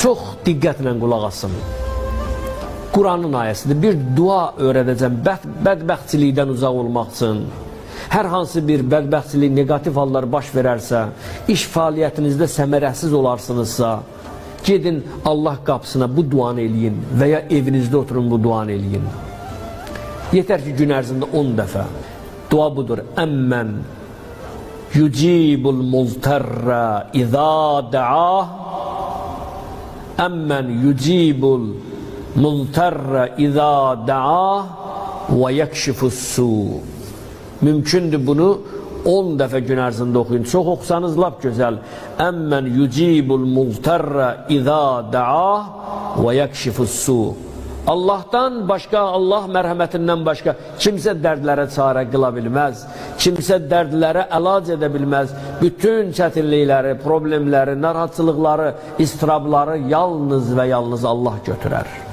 Çox diqqətlə qulaq asın. Quranın ayəsidir. Bir dua öyrədəcəm bəd bədbəxtçilikdən uzaq olmaq üçün. Hər hansı bir bədbəxtçilik, negativ hallar baş verərsə, iş fəaliyyətinizdə səmərəsiz olarsınızsa, gedin Allah qapısına bu duanı eləyin və ya evinizdə oturun bu duanı eləyin. Yetər ki, gün ərzində 10 dəfə. Dua budur. Əmmən yucibul multerra izâ da'ah Əmmən yucibul multerra izâ da'ah və yəkşifus su. Mümkündür bunu 10 dəfə gün ərzində oxuyun. Çox oxusanız lap gözəl. Əmmən yucibul multerra izâ da'ah və yəkşifus su. Allah'tan başka, Allah mərhəmətindən başqa kimsə dərdlərə çarə qıla bilməz. Kimsə dərdlərə əlac. Bütün çətinlikləri, problemləri, narahatçılıqları, istirabları yalnız və yalnız Allah götürər.